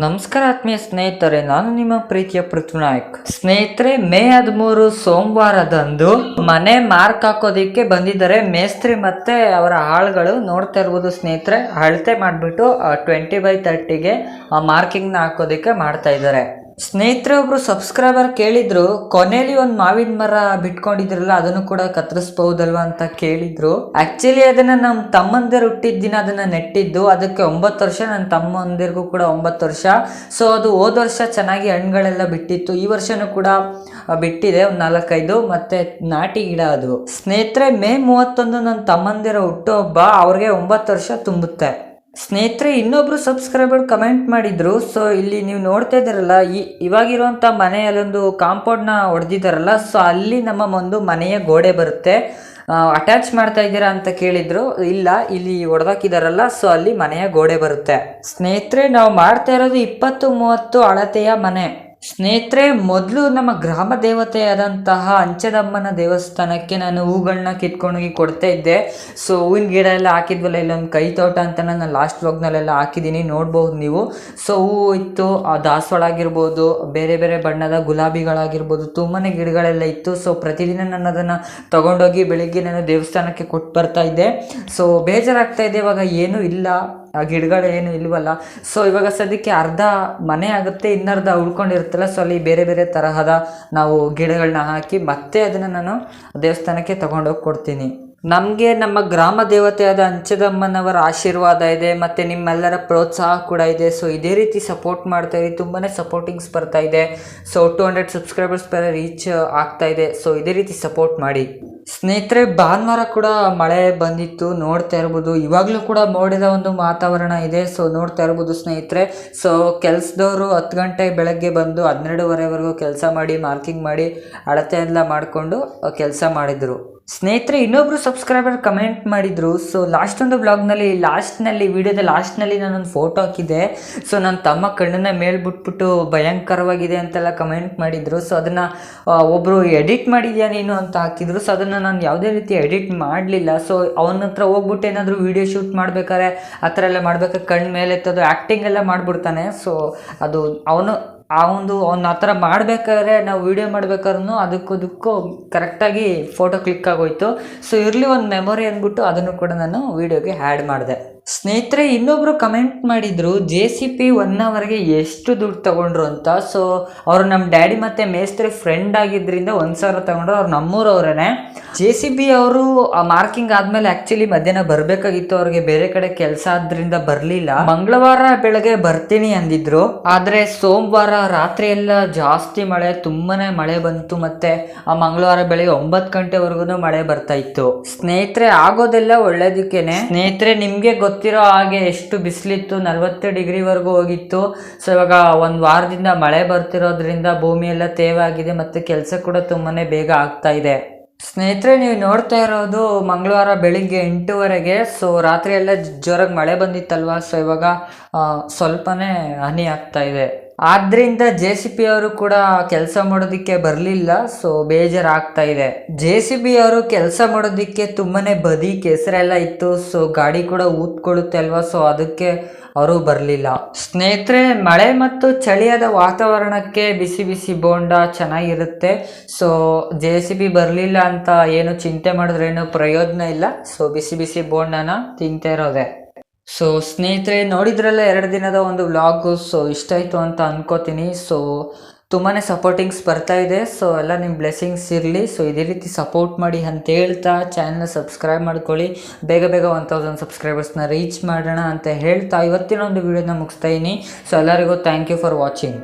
ನಮಸ್ಕಾರ ಆತ್ಮೀಯ ಸ್ನೇಹಿತರೆ, ನಾನು ನಿಮ್ಮ ಪ್ರೀತಿಯ ಪೃಥ್ವಿನಾಯಕ್ ಸ್ನೇಹಿತರೆ, ಮೇ ಹದಿಮೂರು ಸೋಮವಾರದಂದು ಮನೆ ಮಾರ್ಕ್ ಹಾಕೋದಿಕ್ಕೆ ಬಂದಿದ್ದಾರೆ. ಮೇಸ್ತ್ರಿ ಮತ್ತೆ ಅವರ ಆಳುಗಳು ನೋಡ್ತಾ ಇರ್ಬೋದು ಸ್ನೇಹಿತರೆ. ಅಳತೆ ಮಾಡಿಬಿಟ್ಟು ಟ್ವೆಂಟಿ ಬೈ ತರ್ಟಿಗೆ ಮಾರ್ಕಿಂಗ್ನ ಹಾಕೋದಿಕ್ಕೆ ಮಾಡ್ತಾ ಇದ್ದಾರೆ. ಸ್ನೇಹಿತರೆ ಒಬ್ಬರು ಸಬ್ಸ್ಕ್ರೈಬರ್ ಕೇಳಿದ್ರು ಕೊನೆಯಲ್ಲಿ ಒಂದು ಮಾವಿನ ಮರ ಬಿಟ್ಕೊಂಡಿದ್ರಲ್ಲ, ಅದನ್ನು ಕೂಡ ಕತ್ತರಿಸ್ಬಹುದಲ್ವಾ ಅಂತ ಕೇಳಿದ್ರು. ಆಕ್ಚುಲಿ ಅದನ್ನ ನಮ್ಮ ತಮ್ಮಂದಿರು ಹುಟ್ಟಿದ ದಿನ ಅದನ್ನ ನೆಟ್ಟಿದ್ದು, ಅದಕ್ಕೆ ಒಂಬತ್ತು ವರ್ಷ ನನ್ನ ತಮ್ಮಂದಿರಿಗೂ ಕೂಡ ಒಂಬತ್ತು ವರ್ಷ. ಸೊ ಅದು ಹೋದ ವರ್ಷ ಚೆನ್ನಾಗಿ ಹಣ್ಣುಗಳೆಲ್ಲ ಬಿಟ್ಟಿತ್ತು. ಈ ವರ್ಷನೂ ಕೂಡ ಬಿಟ್ಟಿದೆ, ಒಂದು ನಾಲ್ಕೈದು, ಮತ್ತೆ ನಾಟಿ ಗಿಡ ಅದು. ಸ್ನೇಹಿತರೆ, ಮೇ ಮೂವತ್ತೊಂದು ನನ್ನ ತಮ್ಮಂದಿರ ಹುಟ್ಟುಹಬ್ಬ, ಅವ್ರಿಗೆ ಒಂಬತ್ತು ವರ್ಷ ತುಂಬುತ್ತೆ. ಸ್ನೇಹಿತರೆ, ಇನ್ನೊಬ್ರು ಸಬ್ಸ್ಕ್ರೈಬರ್ ಕಮೆಂಟ್ ಮಾಡಿದ್ರು. ಸೊ ಇಲ್ಲಿ ನೀವು ನೋಡ್ತಾ ಇದ್ದೀರಲ್ಲ, ಈ ಇವಾಗಿರುವಂಥ ಮನೆಯಲ್ಲೊಂದು ಕಾಂಪೌಂಡ್ನ ಹೊಡೆದಿದ್ದಾರಲ್ಲ ಸೊ ಅಲ್ಲಿ ನಮ್ಮ ಒಂದು ಮನೆಯ ಗೋಡೆ ಬರುತ್ತೆ. ಅಟ್ಯಾಚ್ ಮಾಡ್ತಾ ಇದ್ದೀರಾ ಅಂತ ಕೇಳಿದ್ರು. ಇಲ್ಲ, ಇಲ್ಲಿ ಹೊಡೆದಾಕಿದಾರಲ್ಲ ಸೊ ಅಲ್ಲಿ ಮನೆಯ ಗೋಡೆ ಬರುತ್ತೆ. ಸ್ನೇಹಿತರೆ, ನಾವು ಮಾಡ್ತಾ ಇರೋದು ಇಪ್ಪತ್ತು ಮೂವತ್ತು ಅಳತೆಯ ಮನೆ. ಸ್ನೇಹಿತರೆ, ಮೊದಲು ನಮ್ಮ ಗ್ರಾಮ ದೇವತೆಯಾದಂತಹ ಅಂಚದಮ್ಮನ ದೇವಸ್ಥಾನಕ್ಕೆ ನಾನು ಹೂಗಳನ್ನ ಕಿತ್ಕೊಂಡೋಗಿ ಕೊಡ್ತಾ ಇದ್ದೆ. ಸೊ ಹೂವಿನ ಗಿಡ ಎಲ್ಲ ಹಾಕಿದ್ವಲ್ಲ ಇಲ್ಲೊಂದು ಕೈ ತೋಟ ಅಂತ ನಾನು ಲಾಸ್ಟ್ ವ್ಲಾಗ್ನಲ್ಲೆಲ್ಲ ಹಾಕಿದ್ದೀನಿ, ನೋಡ್ಬೋದು ನೀವು. ಸೊ ಹೂವು ಇತ್ತು, ಆ ದಾಸವಾಳ ಆಗಿರ್ಬೋದು, ಬೇರೆ ಬೇರೆ ಬಣ್ಣದ ಗುಲಾಬಿಗಳಾಗಿರ್ಬೋದು ತುಂಬಾ ಗಿಡಗಳೆಲ್ಲ ಇತ್ತು. ಸೊ ಪ್ರತಿದಿನ ನಾನು ಅದನ್ನು ತೊಗೊಂಡೋಗಿ ಬೆಳಿಗ್ಗೆ ನಾನು ದೇವಸ್ಥಾನಕ್ಕೆ ಕೊಟ್ಟು ಬರ್ತಾ ಇದ್ದೆ. ಸೊ ಬೇಜಾರಾಗ್ತಾ ಇದೆ ಇವಾಗ ಏನೂ ಇಲ್ಲ. ಆ ಗಿಡಗಳು ಏನು ಇಲ್ವಲ್ಲ. ಸೊ ಇವಾಗ ಸದ್ಯಕ್ಕೆ ಅರ್ಧ ಮನೆ ಆಗುತ್ತೆ, ಇನ್ನರ್ಧ ಉಳ್ಕೊಂಡಿರುತ್ತಲ್ಲ. ಸೊ ಅಲ್ಲಿ ಬೇರೆ ಬೇರೆ ತರಹದ ನಾವು ಗಿಡಗಳನ್ನ ಹಾಕಿ ಮತ್ತೆ ಅದನ್ನು ನಾನು ದೇವಸ್ಥಾನಕ್ಕೆ ತಗೊಂಡೋಗಿ ಕೊಡ್ತೀನಿ. ನಮಗೆ ನಮ್ಮ ಗ್ರಾಮ ದೇವತೆಯಾದ ಅಂಚದಮ್ಮನವರ ಆಶೀರ್ವಾದ ಇದೆ, ಮತ್ತು ನಿಮ್ಮೆಲ್ಲರ ಪ್ರೋತ್ಸಾಹ ಕೂಡ ಇದೆ. ಸೊ ಇದೇ ರೀತಿ ಸಪೋರ್ಟ್ ಮಾಡ್ತಾ ಇರಿ. ತುಂಬಾ ಸಪೋರ್ಟಿಂಗ್ಸ್ ಬರ್ತಾ ಇದೆ. ಸೊ ಟು ಹಂಡ್ರೆಡ್ ಸಬ್ಸ್ಕ್ರೈಬರ್ಸ್ ಬೇರೆ ರೀಚ್ ಆಗ್ತಾ ಇದೆ. ಸೊ ಇದೇ ರೀತಿ ಸಪೋರ್ಟ್ ಮಾಡಿ. ಸ್ನೇಹಿತರೆ, ಭಾನುವಾರ ಕೂಡ ಮಳೆ ಬಂದಿತ್ತು, ನೋಡ್ತಾ ಇರ್ಬೋದು. ಇವಾಗಲೂ ಕೂಡ ಮೋಡದ ಒಂದು ವಾತಾವರಣ ಇದೆ. ಸೊ ನೋಡ್ತಾ ಇರ್ಬೋದು ಸ್ನೇಹಿತರೆ. ಸೊ ಕೆಲಸದವರು ಹತ್ತು ಗಂಟೆ ಬೆಳಗ್ಗೆ ಬಂದು ಹನ್ನೆರಡುವರೆವರೆಗೂ ಕೆಲಸ ಮಾಡಿ, ಮಾರ್ಕಿಂಗ್ ಮಾಡಿ, ಅಳತೆ ಎಲ್ಲ ಮಾಡಿಕೊಂಡು ಕೆಲಸ ಮಾಡಿದರು. ಸ್ನೇಹಿತರೆ, ಇನ್ನೊಬ್ರು ಸಬ್ಸ್ಕ್ರೈಬರ್ ಕಮೆಂಟ್ ಮಾಡಿದ್ರು. ಸೊ ಲಾಸ್ಟ್ ಒಂದು ಬ್ಲಾಗ್ನಲ್ಲಿ ಲಾಸ್ಟ್ನಲ್ಲಿ ವಿಡಿಯೋದ ಲಾಸ್ಟ್ನಲ್ಲಿ ನಾನೊಂದು ಫೋಟೋ ಹಾಕಿದ್ದೆ. ಸೊ ನನ್ನ ತಮ್ಮ ಕಣ್ಣನ್ನ ಮೇಲ್ ಬಿಟ್ಬಿಟ್ಟು ಭಯಂಕರವಾಗಿದೆ ಅಂತೆಲ್ಲ ಕಮೆಂಟ್ ಮಾಡಿದ್ರು. ಸೊ ಅದನ್ನು ಒಬ್ಬರು ಎಡಿಟ್ ಮಾಡಿದ್ಯಾ ನೀನು ಅಂತ ಹಾಕಿದ್ರು. ಸೊ ಅದನ್ನು ನಾನು ಯಾವುದೇ ರೀತಿ ಎಡಿಟ್ ಮಾಡಲಿಲ್ಲ. ಸೊ ಅವನ ಹತ್ರ ಹೋಗ್ಬಿಟ್ಟು ಏನಾದರೂ ವಿಡಿಯೋ ಶೂಟ್ ಮಾಡ್ಬೇಕಾದ್ರೆ, ಆ ಥರ ಎಲ್ಲ ಮಾಡ್ಬೇಕಾದ್ರೆ ಕಣ್ಣು ಮೇಲೆ ಎತ್ತೋದು ಆ್ಯಕ್ಟಿಂಗ್ ಎಲ್ಲ ಮಾಡಿಬಿಡ್ತಾನೆ. ಸೊ ಅದು ಅವನು ಆ ಒಂದು ಅವ್ನ ಆ ಥರ ಮಾಡಬೇಕಾದ್ರೆ ನಾವು ವೀಡಿಯೋ ಮಾಡ್ಬೇಕಾದ್ರೂ ಅದಕ್ಕದಕ್ಕೂ ಅದಕ್ಕೂ ಕರೆಕ್ಟಾಗಿ ಫೋಟೋ ಕ್ಲಿಕ್ ಆಗೋಯ್ತು. ಸೊ ಇರಲಿ ಒಂದು ಮೆಮೊರಿ ಅಂದ್ಬಿಟ್ಟು ಅದನ್ನು ಕೂಡ ನಾನು ವೀಡಿಯೋಗೆ ಆ್ಯಡ್ ಮಾಡಿದೆ. ಸ್ನೇಹಿತರೆ, ಇನ್ನೊಬ್ರು ಕಮೆಂಟ್ ಮಾಡಿದ್ರು ಜೆ ಸಿ ಪಿ ಒನ್ ಅವರ್ಗೆ ಎಷ್ಟು ದುಡ್ಡು ತಗೊಂಡ್ರು ಅಂತ. ಸೊ ಅವರು ನಮ್ಮ ಡ್ಯಾಡಿ ಮತ್ತೆ ಮೇಸ್ತ್ರಿ ಫ್ರೆಂಡ್ ಆಗಿದ್ದರಿಂದ ಒಂದು ಸಾವಿರ ತಗೊಂಡ್ರು, ಅವ್ರು ನಮ್ಮೂರವ್ರೇ ಜೆ ಸಿ ಬಿ ಅವರು ಮಾರ್ಕಿಂಗ್ ಆದ್ಮೇಲೆ ಆಕ್ಚುಲಿ ಮಧ್ಯಾಹ್ನ ಬರಬೇಕಾಗಿತ್ತು, ಅವ್ರಿಗೆ ಬೇರೆ ಕಡೆ ಕೆಲಸ ಆದ್ರಿಂದ ಬರಲಿಲ್ಲ. ಮಂಗಳವಾರ ಬೆಳಗ್ಗೆ ಬರ್ತೀನಿ ಅಂದಿದ್ರು. ಆದರೆ ಸೋಮವಾರ ರಾತ್ರಿ ಎಲ್ಲ ಜಾಸ್ತಿ ಮಳೆ, ತುಂಬಾನೇ ಮಳೆ ಬಂತು ಮತ್ತೆ ಆ ಮಂಗಳವಾರ ಬೆಳಗ್ಗೆ ಒಂಬತ್ತು ಗಂಟೆವರೆಗೂ ಮಳೆ ಬರ್ತಾ ಇತ್ತು. ಸ್ನೇಹಿತರೆ, ಆಗೋದೆಲ್ಲ ಒಳ್ಳೇದಕ್ಕೇನೆ. ಸ್ನೇಹಿತರೆ, ನಿಮ್ಗೆ ಗೊತ್ತಿರೋ ಹಾಗೆ ಎಷ್ಟು ಬಿಸಿಲಿತ್ತು, ನಲವತ್ತು ಡಿಗ್ರಿವರೆಗೂ ಹೋಗಿತ್ತು. ಸೊ ಇವಾಗ ಒಂದು ವಾರದಿಂದ ಮಳೆ ಬರ್ತಿರೋದ್ರಿಂದ ಭೂಮಿ ಎಲ್ಲ ತೇವಾಗಿದೆ ಮತ್ತು ಕೆಲಸ ಕೂಡ ತುಂಬಾ ಬೇಗ ಆಗ್ತಾ ಇದೆ. ಸ್ನೇಹಿತರೆ, ನೀವು ನೋಡ್ತಾ ಇರೋದು ಮಂಗಳವಾರ ಬೆಳಿಗ್ಗೆ ಎಂಟೂವರೆಗೆ. ಸೊ ರಾತ್ರಿ ಎಲ್ಲ ಜೋರಾಗಿ ಮಳೆ ಬಂದಿತ್ತಲ್ವಾ? ಸೊ ಇವಾಗ ಸ್ವಲ್ಪನೇ ಹನಿ ಆಗ್ತಾ ಇದೆ. ಆದ್ರಿಂದ ಜೆ ಸಿ ಪಿ ಅವರು ಕೂಡ ಕೆಲಸ ಮಾಡೋದಕ್ಕೆ ಬರಲಿಲ್ಲ ಸೊ ಬೇಜಾರಾಗ್ತಾ ಇದೆ. ಜೆ ಸಿ ಬಿ ಅವರು ಕೆಲಸ ಮಾಡೋದಕ್ಕೆ ತುಂಬಾ ಬದಿ ಕೆಸರೆಲ್ಲ ಇತ್ತು ಸೊ ಗಾಡಿ ಕೂಡ ಊದ್ಕೊಳ್ಳುತ್ತೆ ಅಲ್ವಾ ಸೊ ಅದಕ್ಕೆ ಅವರು ಬರಲಿಲ್ಲ. ಸ್ನೇಹಿತರೆ, ಮಳೆ ಮತ್ತು ಚಳಿಯಾದ ವಾತಾವರಣಕ್ಕೆ ಬಿಸಿ ಬಿಸಿ ಬೋಂಡ ಚೆನ್ನಾಗಿರುತ್ತೆ ಸೊ ಜೆ ಸಿ ಬಿ ಬರಲಿಲ್ಲ ಅಂತ ಏನು ಚಿಂತೆ ಮಾಡಿದ್ರೆ ಏನು ಪ್ರಯೋಜನ ಇಲ್ಲ ಸೊ ಬಿಸಿ ಬಿಸಿ ಬೋಂಡನ ತಿಂತಾ ಇರೋದೆ. ಸೊ ಸ್ನೇಹಿತರೆ, ನೋಡಿದ್ರಲ್ಲ ಎರಡು ದಿನದ ಒಂದು ವ್ಲಾಗು ಸೊ ಇಷ್ಟ ಆಯಿತು ಅಂತ ಅಂದ್ಕೋತೀನಿ ಸೊ ತುಂಬಾ ಸಪೋರ್ಟಿಂಗ್ಸ್ ಬರ್ತಾ ಇದೆ. ಸೊ ಎಲ್ಲ ನಿಮ್ಮ ಬ್ಲೆಸ್ಸಿಂಗ್ಸ್ ಇರಲಿ. ಸೊ ಇದೇ ರೀತಿ ಸಪೋರ್ಟ್ ಮಾಡಿ ಅಂತ ಹೇಳ್ತಾ ಚಾನಲ್ನ ಸಬ್ಸ್ಕ್ರೈಬ್ ಮಾಡ್ಕೊಳ್ಳಿ. ಬೇಗ ಬೇಗ ಒನ್ ತೌಸಂಡ್ ಸಬ್ಸ್ಕ್ರೈಬರ್ಸ್ನ ರೀಚ್ ಮಾಡೋಣ ಅಂತ ಹೇಳ್ತಾ ಇವತ್ತಿನ ಒಂದು ವೀಡಿಯೋನ ಮುಗಿಸ್ತಾ ಇದ್ದೀನಿ ಸೊ ಎಲ್ಲರಿಗೂ ಥ್ಯಾಂಕ್ ಯು ಫಾರ್ ವಾಚಿಂಗ್